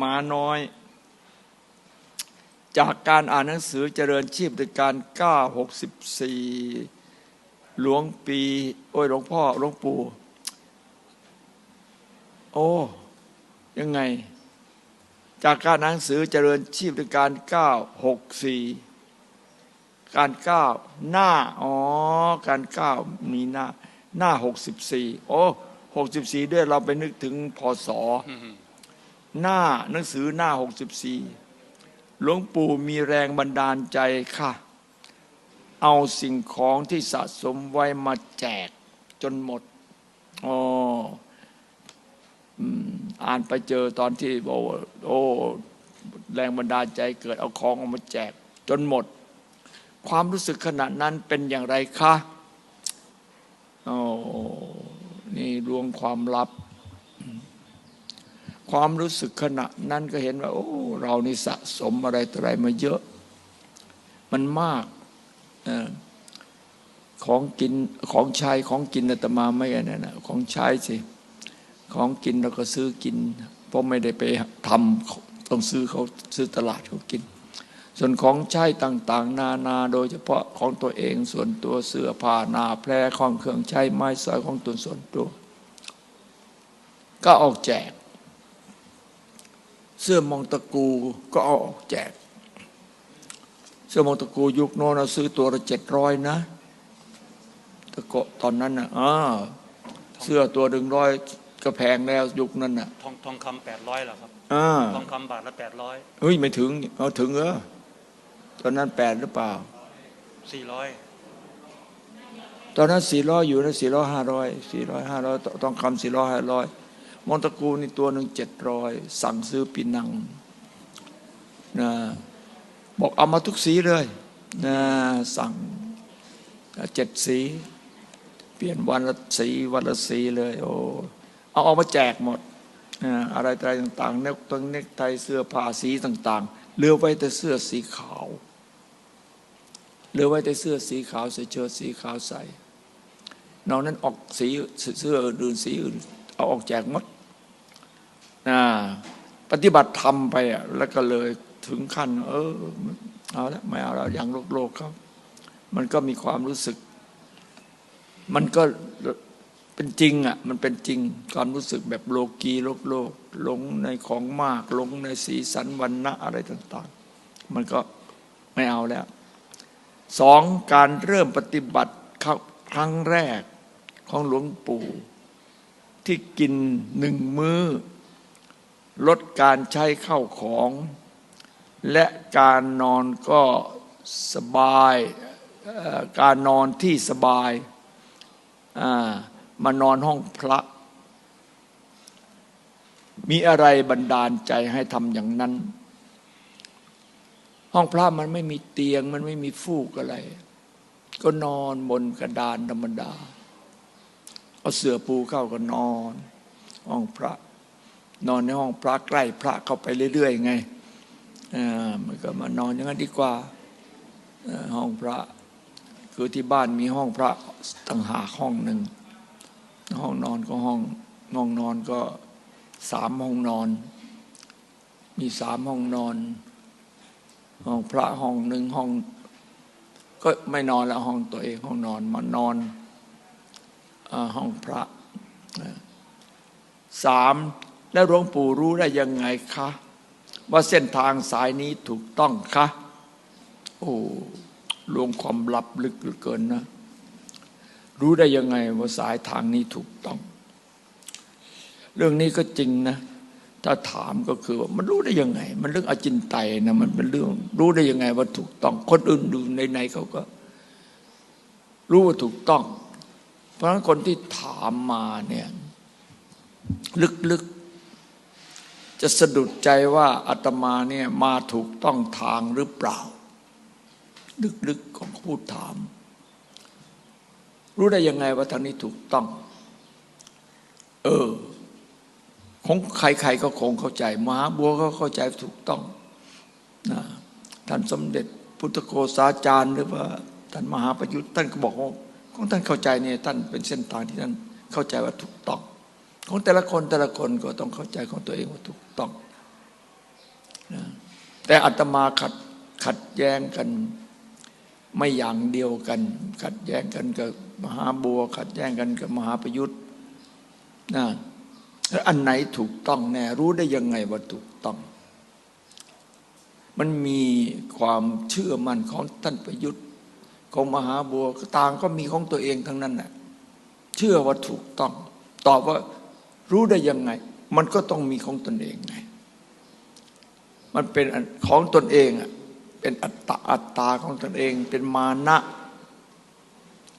ม้าน้อย จากการอ่านหนังสือเจริญชีพด้วยการ964หลวงปี โอ้ยหลวงพ่อหลวงปู่ โอ้ยังไง จากการอ่านหนังสือเจริญชีพด้วยการ964การก้าหน้าอ๋อการก้ามีหน้าหน้า64โอ้64ด้วยเราไปนึกถึงพศ หน้าหนังสือหน้า 64 หลวงปู่มีแรงบันดาลใจค่ะ เอาสิ่งของที่สะสมไว้มาแจกจนหมดอ๋ออ่านไปเจอตอนที่บอกว่าโอ้แรงบันดาลใจเกิดเอาของออกมาแจกจนหมด ความรู้สึกขณะนั้นเป็นอย่างไรคะโอ้นี่รวงความลับ ความรู้สึกขณะนั้นก็เห็นว่า โอ้ เรานี่สะสมอะไรต่ออะไรมาเยอะ มันมากอของกินของใช้ของกินอาตมาไม่กันนะของใช้สิของกินเราก็ซื้อกิน เพราะไม่ได้ไปทำต้องซื้อเขาซื้อตลาดเขากิน ส่วนของใช้ต่าง ๆ นานาโดยเฉพาะของตัวเองส่วนตัวเสื้อผ้าหนาแพรของเครื่องใช้ไม้สอยของตนส่วนตัว ก็ออกแจก เสื้อมองตะกูก็เอาออกแจก เสื้อมองตะกูยุคโน้นเราซื้อตัวละเจ็ดร้อยนะตะโกะตอนนั้นนะอ่าเสื้อตัวหนึ่งร้อยก็แพงแล้วยุคนั้นน่ะ ทองทองคำแปดร้อยเหรอครับอ่าทองคำบาทละแปดร้อยเฮ้ยไม่ถึงเอาถึงเหรอตอนนั้นแปดหรือเปล่าสี่ร้อยตอนนั้นสี่ร้อยอยู่นะสี่ร้อยห้าร้อยสี่ร้อยห้าร้อยต้องคำสี่ร้อยห้าร้อย มอนตะกูนี่ตัวหนึ่งเจ็ดร้อยสั่งซื้อปีนังนะบอกเอามาทุกสีเลยนะสั่งเจ็ดสี เปลี่ยนวันละสีวันละสีเลยโอ้เอาออกมาแจกหมดอะไรต่างๆเนกตังเนกไทเสื้อผ้าสีต่าง ๆเหลือไว้แต่เสื้อสีขาวเหลือไว้แต่เสื้อสีขาวใส่เชิ้ตสีขาวใส่นอกนั้นออกสีเสื้ออื่นสีอื่น เอาออกแจกหมด นะปฏิบัติธรรมไปอะแล้วก็เลยถึงขั้น เออเอาละไม่เอาแล้วอย่างโลกโลกเขามันก็มีความรู้สึก มันก็เป็นจริงอะมันเป็นจริงความรู้สึกแบบโลกีโลกโลกหลงในของมากหลงในสีสันวันณะอะไรต่าง ๆ มันก็ไม่เอาแล้วสองการเริ่มปฏิบัติครั้งแรกของหลวงปู่ ที่กินหนึ่งมือ้อ ลดการใช้เข้าของ และการนอนก็สบาย การนอนที่สบายมานอนห้องพระ มีอะไรบันดาลใจให้ทำอย่างนั้น ห้องพระมันไม่มีเตียง มันไม่มีฟูกอะไร ก็นอนบนกระดานธรรมดาเอาเสื่อปูเข้าก็นอน ห้องพระ นอนในห้องพระใกล้พระเข้าไปเรื่อย ๆ ไงมันก็มานอนอย่างนั้นดีกว่าห้องพระ คือที่บ้านมีห้องพระต่างหากห้องหนึ่ง ห้องนอนก็ห้องห้องนอนก็สามห้องนอน มีสามห้องนอน ห้องพระห้องหนึ่งห้อง ก็ไม่นอนแล้วห้องตัวเองห้องนอนมานอนอห้องพระสาม แล้วหลวงปู่รู้ได้ยังไงคะ ว่าเส้นทางสายนี้ถูกต้องคะ โอ้ลวงความลับลึกเหลือเกินนะ รู้ได้ยังไงว่าสายทางนี้ถูกต้อง เรื่องนี้ก็จริงนะ ถ้าถามก็คือว่ามันรู้ได้ยังไง มันเรื่องอจินไตยนะ มันเป็นเรื่อง รู้ได้ยังไงว่าถูกต้อง คนอื่นดูในในเขาก็ รู้ว่าถูกต้อง เพราะฉะนั้นคนที่ถามมาเนี่ย ลึกๆ จะสะดุดใจว่าอาตมาเนี่ยมาถูกต้องทางหรือเปล่า ลึกๆของผู้ถาม รู้ได้ยังไงว่าทางนี้ถูกต้อง เออของใครๆก็คงเข้าใจมหาบัวก็เข้าใจถูกต้องนะท่านสมเด็จพุทธโฆษาจารย์หรือว่าท่านมหาประยุทธ์ท่านก็บอกว่าของท่านเข้าใจเนี่ยท่านเป็นเส้นทางที่ท่านเข้าใจว่าถูกต้อง ของแต่ละคนแต่ละคนก็ต้องเข้าใจของตัวเองว่าถูกต้องนะแต่อาตมาขัดขัดแย้งกัน ไม่อย่างเดียวกัน ขัดแย้งกันกับมหาบัว ขัดแย้งกันกับมหาประยุทธ์นะแล้วอันไหนถูกต้องแน่รู้ได้ยังไงว่าถูกต้อง มันมีความเชื่อมั่นของท่านประยุทธ์ของมหาบัวต่างก็มีของตัวเองทั้งนั้นแหละเชื่อว่าถูกต้อง ตอบว่า รู้ได้ยังไง มันก็ต้องมีของตนเองไง มันเป็นของตนเองอะเป็นอัตตาอัตตาของตนเอง เป็นมานะ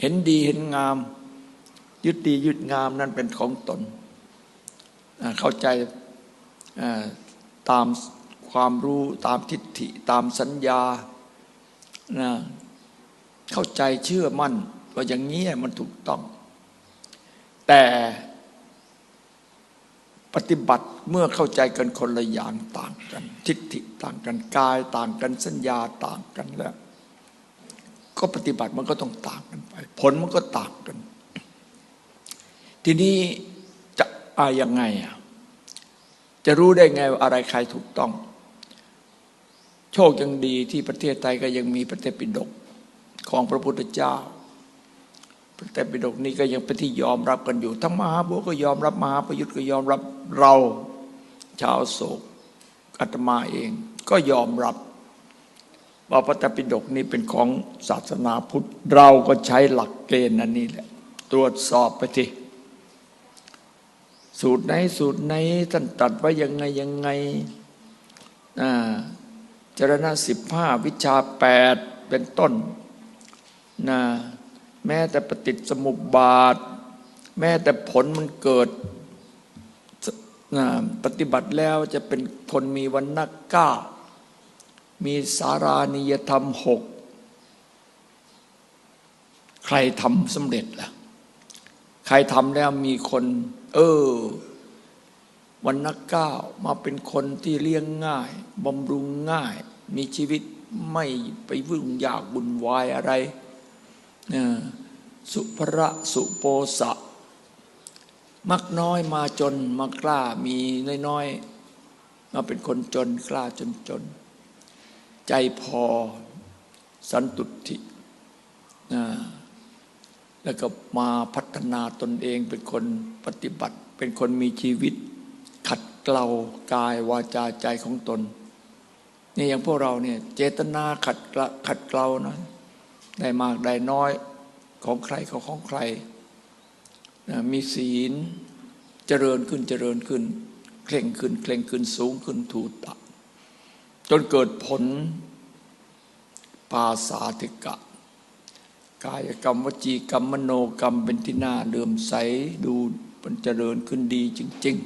เห็นดีเห็นงาม ยึดดียึดงามนั่นเป็นของตน เข้าใจตามความรู้ตามทิฏฐิตามสัญญานะเข้าใจเชื่อมั่นว่าอย่างนี้มันถูกต้อง แต่ ปฏิบัติเมื่อเข้าใจกันคนละอย่างต่างกัน ทิฏฐิต่างกันกายต่างกันสัญญาต่างกันแล้ว ก็ปฏิบัติมันก็ต้องต่างกันไป ผลมันก็ต่างกัน ทีนี้จะอายังไงอะจะรู้ได้ไงว่าอะไรใครถูกต้อง โชคยังดีที่ประเทศไทยก็ยังมีพระเตปิฎกของพระพุทธเจ้า พระเตปิฎกนี้ก็ยังเป็นที่ยอมรับกันอยู่ ทั้งมหาบัวก็ยอมรับมหาประยุทธ์ก็ยอมรับเรา ชาวโศกอาตมาเอง ก็ยอมรับว่าพระตปิฎกนี้เป็นของศาสนาพุทธ เราก็ใช้หลักเกณฑ์อันนี้แหละ ตรวจสอบไปทีสูตรไหนสูตรไหนท่านตัดไว้ยังไงยังไงอ่าจรณะสิบห้าวิชาแปดเป็นต้นนะ แม้แต่ปฏิจสมุปบาท แม้แต่ผลมันเกิดปฏิบัติแล้วจะเป็นคนมีวันนักก้า มีสารานิยธรรมหก ใครทำสำเร็จล่ะ ใครทำแล้วมีคน เออ วันนักก้ามาเป็นคนที่เลี้ยงง่ายบำรุงง่าย มีชีวิตไม่ไปวุ่นยากบุญวายอะไร สุภระสุโปสะ มักน้อยมาจนมากล้ามีน้อยๆมาเป็นคนจนกล้าจนจน ใจพอสันตุทิแล้วก็มาพัฒนาตนเองเป็นคนปฏิบัติ เป็นคนมีชีวิต ขัดเกลากายวาจาใจของตนนี่อย่างพวกเราเนี่ยเจตนาขัดเกลาขัดเกลานะ ได้มากได้น้อยของใครเขาของใครนะมีศีลเจริญขึ้นเจริญขึ้น เคร่งขึ้น เคร่งขึ้นสูงขึ้นถูตะจนเกิดผลปาสาธิกะ กายกรรมวจีกรรมมโนกรรมเป็นที่น่าเลื่อมใสดูมันเจริญขึ้นดีจริง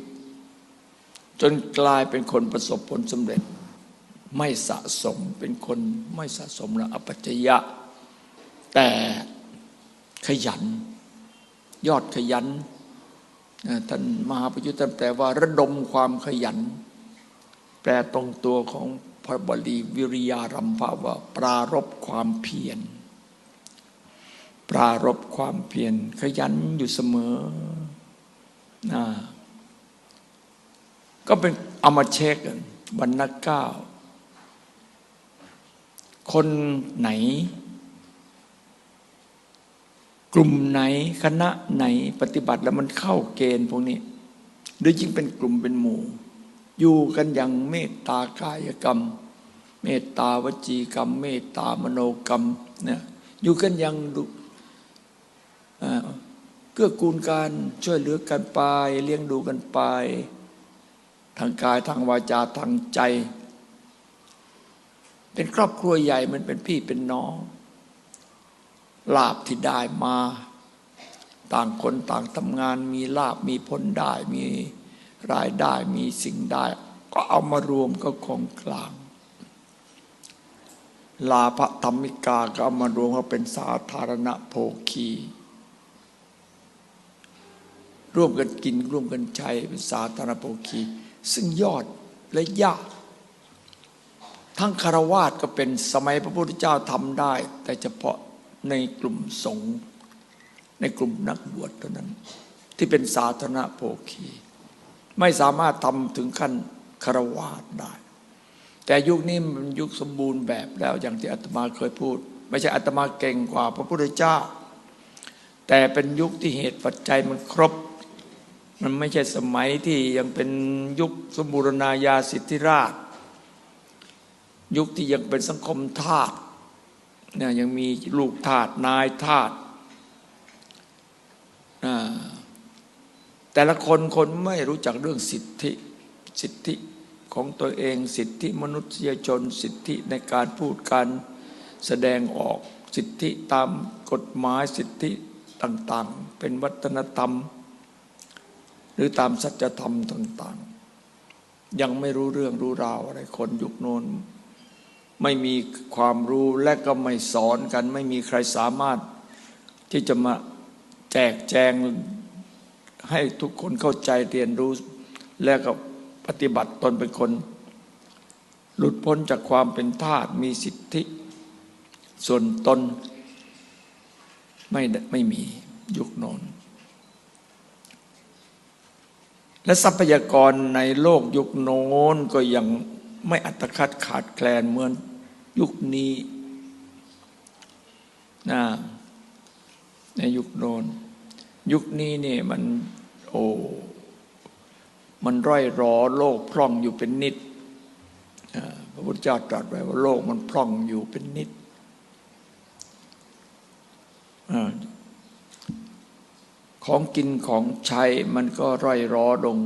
ๆ จนกลายเป็นคนประสบผลสำเร็จ ไม่สะสมเป็นคนไม่สะสมละอปัจจยะ แต่ขยัน ยอดขยันท่านมหาปยุทธ์แปลว่าระดมความขยัน แปลตรงตัวของพระบาลีวิริยารัมภาว่าปรารบความเพียร ปรารบความเพียร ขยันอยู่เสมอนะก็เป็นเอามาเช็คกันบรรณเก้า คนไหน กลุ่มไหนคณะไหนปฏิบัติแล้วมันเข้าเกณฑ์พวกนี้หรือยิ่งเป็นกลุ่มเป็นหมู่ อยู่กันอย่างเมตตากายกรรม เมตตาวจีกรรม เมตตามโนกรรมเนี่ยอยู่กันอย่างเกื้อกูลกันช่วยเหลือกันไป เลี้ยงดูกันไป ทางกายทางวาจาทางใจ เป็นครอบครัวใหญ่มันเป็นพี่เป็นน้อง ลาบที่ได้มา ต่างคนต่างทำงานมีลาบมีผลได้มีรายได้มีสิ่งได้ ก็เอามารวมก็ของกลาง ลาภธรรมิกาก็เอามารวมก็เป็นสาธารณโภคี ร่วมกันกินร่วมกันใช้เป็นสาธารณโภคี ซึ่งยอดและยากทั้งคารวาสก็เป็นสมัยพระพุทธเจ้าทำได้ แต่เฉพาะ ในกลุ่มสงฆ์ในกลุ่มนักบวชเท่านั้น ที่เป็นสาธารณโภคี ไม่สามารถทำถึงขั้นคารวาสได้ แต่ยุคนี้มันยุคสมบูรณ์แบบแล้วอย่างที่อาตมาเคยพูด ไม่ใช่อาตมาเก่งกว่าพระพุทธเจ้า แต่เป็นยุคที่เหตุปัจจัยมันครบ มันไม่ใช่สมัยที่ยังเป็นยุคสมบูรณาญาสิทธิราช ยุคที่ยังเป็นสังคมทาส เนี่ยยังมีลูกทาสนายทาสอ่าแต่ละคนคนไม่รู้จักเรื่องสิทธิสิทธิของตัวเองสิทธิมนุษยชน สิทธิในการพูดการแสดงออกสิทธิตามกฎหมายสิทธิต่าง ๆ เป็นวัฒนธรรม หรือตามสัจธรรมต่าง ๆ ยังไม่รู้เรื่องรู้ราวอะไรคนยุคโน้น ไม่มีความรู้และก็ไม่สอนกัน ไม่มีใครสามารถที่จะมาแจกแจงให้ทุกคนเข้าใจเรียนรู้ และก็ปฏิบัติตนเป็นคน หลุดพ้นจากความเป็นทาสมีสิทธิ ส่วนตนไม่ได้ไม่มียุคนนและทรัพยากรในโลกยุคโน้นก็ยังไม่อัตคัดขาดแคลนเหมือน ยุคนี้นะในยุคโน้นยุคนี้เนี่ยมันโอ้มันร่อยรอโลกพร่องอยู่เป็นนิดพระพุทธเจ้าตรัสไว้ว่าโลกมันพร่องอยู่เป็นนิดอของกินของใช้มันก็ร่อยรอลง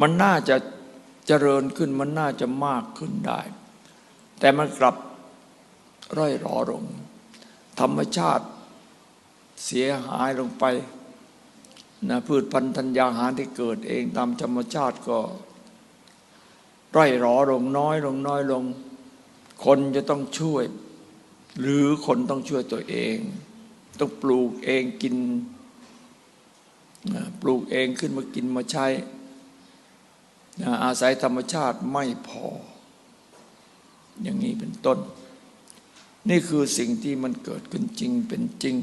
มันน่าจะเจริญขึ้นมันน่าจะมากขึ้นได้ แต่มันกลับร่อยรอลง ธรรมชาติเสียหายลงไปนะพืชพันธุ์ธัญญาหารที่เกิดเองตามธรรมชาติก็ ร่อยรอลงน้อยลงน้อยลง คนจะต้องช่วย หรือคนต้องช่วยตัวเอง ต้องปลูกเองกินนะปลูกเองขึ้นมากินมาใช้นะอาศัยธรรมชาติไม่พอ อย่างนี้เป็นต้น นี่คือสิ่งที่มันเกิดขึ้นจริงเป็นจริง